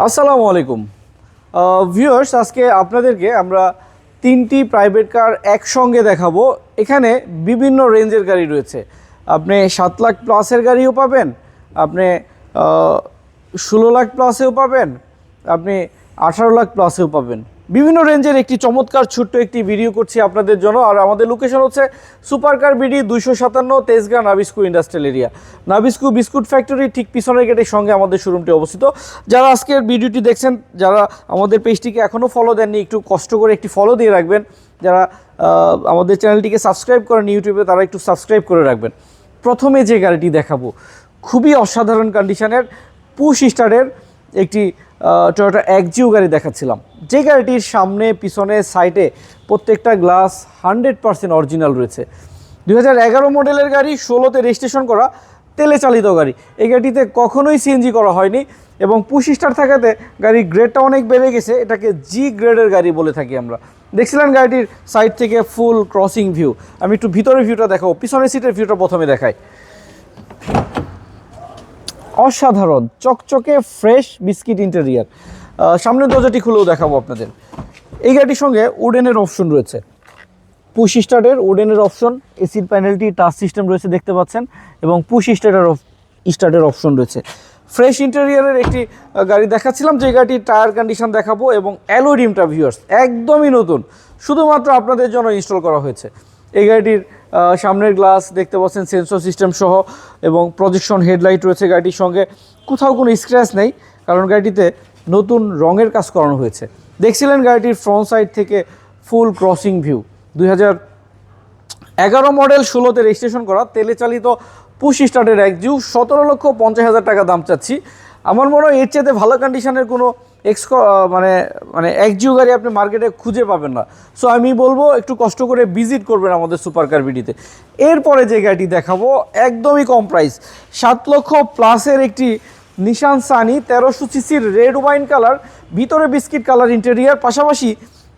আসসালামু আলাইকুম। ভিউয়ার্স আজকে আপনাদেরকে আমরা তিনটি প্রাইভেট কার একসঙ্গে দেখাবো। এখানে বিভিন্ন রেঞ্জের গাড়ি রয়েছে। আপনি সাত লাখ প্লাসের গাড়িও পাবেন, আপনি ষোলো লাখ প্লাসেও পাবেন, আপনি আঠারো লাখ প্লাসেও পাবেন। বিভিন্ন রেঞ্জের একটি চমৎকার ছোট্ট একটি ভিডিও করছি আপনাদের জন্য। আর আমাদের লোকেশন হচ্ছে সুপারকার বিডি দুইশো সাতান্ন Tejgaon Nabisco industrial area Nabisco biscuit factory ঠিক পিছনের গেটের সঙ্গে আমাদের শোরুমটি অবস্থিত। যারা আজকের ভিডিওটি দেখছেন, যারা আমাদের পেজটিকে এখনও ফলো দেননি, একটু কষ্ট করে একটি ফলো দিয়ে রাখবেন। যারা আমাদের চ্যানেলটিকে সাবস্ক্রাইব করেন ইউটিউবে, তারা একটু সাবস্ক্রাইব করে রাখবেন। প্রথমে যে গাড়িটি দেখাবো, খুবই অসাধারণ কন্ডিশনের পুশ স্টারের একটি টয়োটা একজিও গাড়ি দেখাচ্ছিলাম। যে গাড়িটির সামনে, পিছনে সাইডে প্রত্যেকটা গ্লাস হান্ড্রেড পার্সেন্ট অরিজিনাল রয়েছে। দুই হাজার এগারো মডেলের গাড়ি, ষোলোতে রেজিস্ট্রেশন করা তেলে চালিত গাড়ি। এই গাড়িতে কখনোই সিএনজি করা হয়নি এবং পুশ স্টার থাকাতে গাড়ির গ্রেডটা অনেক বেড়ে গেছে। এটাকে জি গ্রেডের গাড়ি বলে থাকি আমরা। দেখছিলেন গাড়িটির সাইড থেকে ফুল ক্রসিং ভিউ আমি একটু ভিতরের ভিউটা দেখাবো, পিছনের সিটের ভিউটা প্রথমে দেখাই। অসাধারণ, চকচকে ফ্রেশ বিস্কিট ইন্টেরিয়ার সামনের দরজাটি খুলেও দেখাবো আপনাদের। এই গাড়িটির সঙ্গে উডেনের অপশন রয়েছে। পুশ স্টার্টের উডেনের অপশন এসির প্যানেলটি টাচ সিস্টেম রয়েছে দেখতে পাচ্ছেন, এবং পুশ স্টার্টের স্টার্টের অপশন রয়েছে। ফ্রেশ ইন্টেরিয়ারের একটি গাড়ি দেখাচ্ছিলাম, যে গাড়িটির টায়ার কন্ডিশন দেখাবো, এবং অ্যালোডিমটা ভিউয়ার্স একদমই নতুন। শুধুমাত্র আপনাদের জন্য ইনস্টল করা হয়েছে। এই গাড়িটির সামনের গ্লাস দেখতে পাচ্ছেন সেন্সর সিস্টেম সহ এবং প্রজেকশন হেডলাইট রয়েছে গাড়িটির সঙ্গে। কোথাও কোনো স্ক্র্যাচ নেই, কারণ গাড়িটিতে নতুন রঙের কাজ করানো হয়েছে। দেখছিলেন গাড়িটির ফ্রন্ট সাইড থেকে ফুল ক্রসিং ভিউ দুই হাজার এগারো মডেল ষোলোতে রেজিস্ট্রেশন করা, তেলে চালিত পুশ স্টার্টের এক জিউ সতেরো লক্ষ পঞ্চাশ হাজার টাকা দাম চাচ্ছি। আমার মনে হয় এর চেয়ে ভালো কন্ডিশনের কোনো এক্স মানে মানে এক জিও গাড়ি আপনি মার্কেটে খুঁজে পাবেন না। সো আমি বলব, একটু কষ্ট করে ভিজিট করবেন আমাদের সুপার কার বিডিতে এরপরে যে গাড়িটি দেখাবো, একদমই কম প্রাইস সাত লক্ষ প্লাসের একটি নিশান সানি তেরোশো সিসির রেড ওয়াইন কালার ভিতরে বিস্কিট কালার ইন্টেরিয়ার পাশাপাশি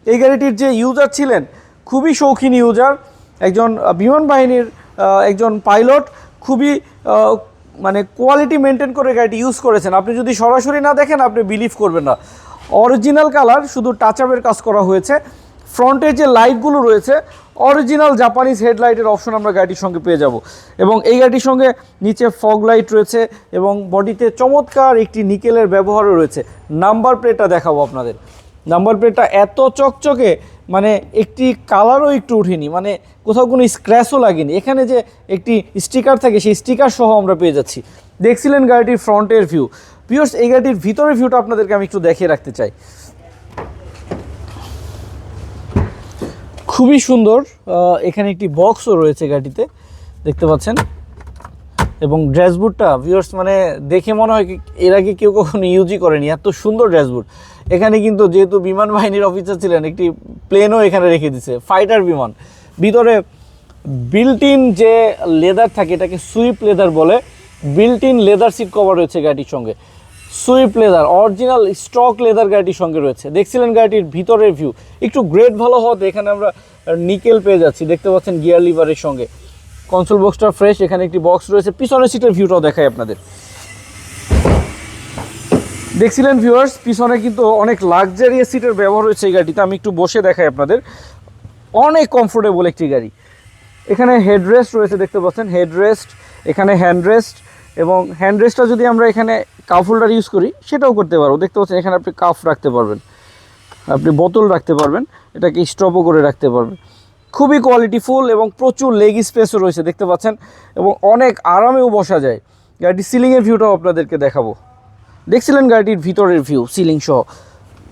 এই গাড়িটির যে ইউজার ছিলেন, খুবই শৌখিন ইউজার একজন বিমান বাহিনীর একজন পাইলট খুবই মানে কোয়ালিটি মেনটেন করে গাড়িটি ইউজ করেছেন। আপনি যদি সরাসরি না দেখেন, আপনি বিলিভ করবেন না। অরিজিনাল কালার শুধু টাচ আপের কাজ করা হয়েছে। ফ্রন্টে যে লাইটগুলো রয়েছে অরিজিনাল জাপানিজ হেডলাইটের অপশন আমরা গাড়িটির সঙ্গে পেয়ে যাব। এবং এই গাড়িটির সঙ্গে নিচে ফগ লাইট রয়েছে এবং বডিতে চমৎকার একটি নিকেলের ব্যবহারও রয়েছে। নাম্বার প্লেটটা দেখাবো আপনাদের। নাম্বার প্লেটটা এত চকচকে মানে একটি কালারও একটু উঠেনি মানে কোথাও কোনো স্ক্র্যাচও লাগেনি। এখানে যে একটি স্টিকার থাকে, সেই স্টিকার সহ আমরা পেয়ে যাচ্ছি। দেখছিলেন গাড়িটির ফ্রন্টের ভিউ পিওর্স এই গাড়িটির ভিতরের ভিউটা আপনাদেরকে আমি একটু দেখিয়ে রাখতে চাই। খুবই সুন্দর এখানে একটি বক্সও রয়েছে গাড়িতে দেখতে পাচ্ছেন। এবং ড্রেসবুটটা ভিউয়ার্স মানে দেখে মনে হয় এর আগে কেউ কখনো ইউজই করেনি। এত সুন্দর ড্রেসবুট এখানে কিন্তু যেহেতু বিমান বাহিনীর অফিসার ছিলেন, একটি প্লেনও এখানে রেখে দিছে ফাইটার বিমান। ভিতরে বিল্ট ইন যে লেদার থাকে, এটাকে সুইপ লেদার বলে built in leather seat cover রয়েছে গাড়িটির সঙ্গে। Sweep leather original stock leather গাড়িটির সঙ্গে রয়েছে। দেখছিলেন গাড়িটির ভিতরের ভিউ একটু গ্রেড ভালো হওয়াতে এখানে আমরা নিকেল পেয়ে যাচ্ছি। দেখতে পাচ্ছেন গিয়ার লিভারের সঙ্গে। কনসোল বক্সটা ফ্রেশ এখানে একটি বক্স রয়েছে। পিছনের সিটের ভিউটাও দেখাই আপনাদের। দেখছিলেন ভিউয়ার্স পিছনে কিন্তু অনেক লাক্সারিয়াস সিটের ব্যবহার হয়েছে এই গাড়িতে আমি একটু বসে দেখাই আপনাদের। অনেক কমফোর্টেবল একটি গাড়ি। এখানে হেডরেস্ট রয়েছে, দেখতে পাচ্ছেন? হেডরেস্ট এখানে হ্যান্ডরেস্ট এবং হ্যান্ডরেস্টটা যদি আমরা এখানে কাপ হোল্ডার ইউজ করি, সেটাও করতে পারব। দেখতে পাচ্ছেন, এখানে আপনি কাপ রাখতে পারবেন। আপনি বোতল রাখতে পারবেন, এটাকে স্টপও করে রাখতে পারবেন। খুবই কোয়ালিটিফুল এবং প্রচুর লেগ স্পেসও রয়েছে, দেখতে পাচ্ছেন? এবং অনেক আরামেও বসা যায়। গাড়িটির সিলিংয়ের ভিউটাও আপনাদেরকে দেখাবো। দেখছিলেন গাড়িটির ভিতরের ভিউ সিলিং সহ।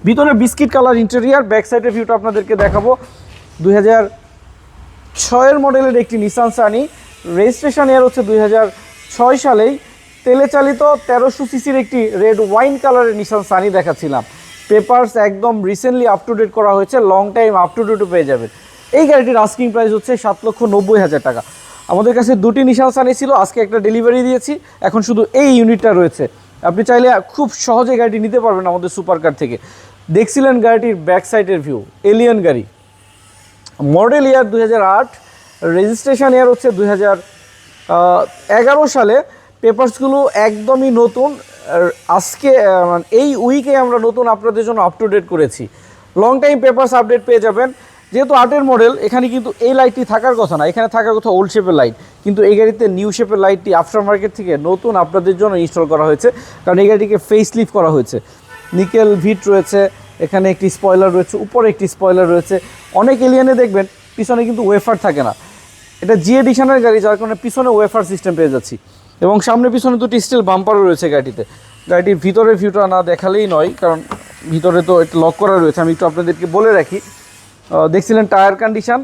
ভিতরে বিস্কিট কালার ইন্টেরিয়ার ব্যাক সাইডের ভিউটা আপনাদেরকে দেখাবো। দুই হাজার ছয়ের মডেলের একটি নিসান সানি রেজিস্ট্রেশন ইয়ার হচ্ছে দুই হাজার ছয় সালেই। তেলে চালিত তেরোশো সিসির একটি রেড ওয়াইন কালারের নিসান সানি দেখাচ্ছিলাম। পেপারস একদম রিসেন্টলি আপ টু ডেট করা হয়েছে লং টাইম আপ টু ডেটও পেয়ে যাবেন। এই গাড়িটির আস্কিং প্রাইস হচ্ছে সাত লক্ষ নব্বই হাজার টাকা। আমাদের কাছে দুটি নিশান সানি ছিল, আজকে একটা ডেলিভারি দিয়েছি। এখন শুধু এই ইউনিটটা রয়েছে। আপনি চাইলে খুব সহজে গাড়িটি নিতে পারবেন আমাদের সুপার কার থেকে। দেখছিলেন গাড়িটির ব্যাক সাইডের ভিউ এলিয়ান গাড়ি। মডেল ইয়ার দুই হাজার আট রেজিস্ট্রেশন ইয়ার হচ্ছে দুই এগারো সালে। পেপারসগুলো একদমই নতুন। আজকে এই উইকে আমরা নতুন আপনাদের জন্য আপ টু ডেট করেছি। লং টাইম পেপারস আপডেট পেয়ে যাবেন। যেহেতু আটের মডেল এখানে কিন্তু এই লাইটটি থাকার কথা না, এখানে থাকার কথা ওল্ড শেপের লাইট কিন্তু এই গাড়িতে নিউ শেপের লাইটটি আফটার মার্কেট থেকে নতুন আপনাদের জন্য ইনস্টল করা হয়েছে, কারণ এই গাড়িটিকে ফেস লিফট করা হয়েছে। নিকেল ভিট রয়েছে, এখানে একটি স্পয়লার রয়েছে, উপরে একটি স্পয়লার রয়েছে। অনেক এলিয়ানে দেখবেন, পিছনে কিন্তু ওয়েফার থাকে না। এটা জি এডিশনের গাড়ি, যার কারণে পিছনে ওয়েফার সিস্টেম পেয়ে যাচ্ছি। এবং সামনে পিছনে দুটি স্টিল বাম্পারও রয়েছে গাড়িতে গাড়িটির ভিতরে ভিউটা না দেখালেই নয়, কারণ ভিতরে তো একটু লক করা রয়েছে, আমি একটু আপনাদেরকে বলে রাখি। দেখছিলেন টায়ার কন্ডিশন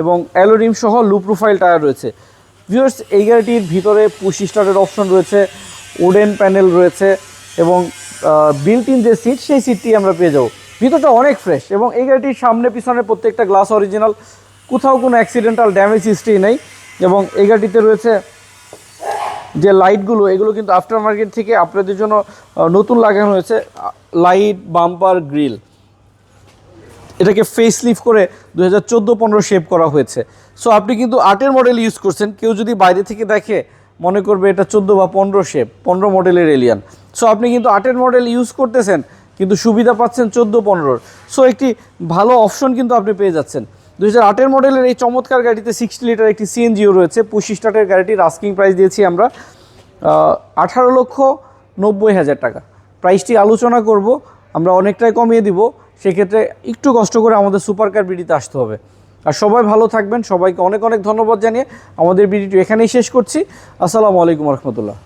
এবং অ্যালোরিম সহ লু প্রোফাইল টায়ার রয়েছে। ভিউয়ার্স, এই গাড়িটির ভিতরে পুশ স্টার্টের অপশন রয়েছে উডেন প্যানেল রয়েছে এবং বিল্ট ইন যে সিট সেই সিটটি আমরা পেয়ে যাব। ভিতরটা অনেক ফ্রেশ এবং এই গাড়িটির সামনে পিছনে প্রত্যেকটা গ্লাস অরিজিনাল কোথাও কোনো অ্যাক্সিডেন্টাল ড্যামেজ হিস্ট্রি নেই এবং এই গাড়িটিতে রয়েছে যে লাইটগুলো এগুলো কিন্তু আফটার মার্কেট থেকে আপনাদের জন্য নতুন লাগানো হয়েছে লাইট বাম্পার গ্রিল এটাকে ফেস লিফট করে দু হাজার চোদ্দ পনেরো শেপ করা হয়েছে। সো আপনি কিন্তু আটের মডেল ইউজ করছেন। কেউ যদি বাইরে থেকে দেখে, মনে করবে এটা চোদ্দ বা পনেরো শেপ পনেরো মডেলের এলিয়ান সো আপনি কিন্তু আটের মডেল ইউজ করতেছেন, কিন্তু সুবিধা পাচ্ছেন চোদ্দ পনেরোর সো একটি ভালো অপশন কিন্তু আপনি পেয়ে যাচ্ছেন। দু হাজার আটের মডেলের এই চমৎকার গাড়িতে সিক্সটি লিটার একটি সিএনজিও রয়েছে। পঁচিশ স্টার্টের গাড়িটির আস্কিং প্রাইস দিয়েছি আমরা আঠারো লক্ষ নব্বই হাজার টাকা। প্রাইসটি আলোচনা করব, আমরা অনেকটাই কমিয়ে দিব। সেক্ষেত্রে একটু কষ্ট করে আমাদের সুপারকার বিডিতে আসতে হবে। আর সবাই ভালো থাকবেন, সবাইকে অনেক অনেক ধন্যবাদ জানিয়ে আমাদের বিডিটি এখানেই শেষ করছি। আসসালামু আলাইকুম রহমতুল্লাহ।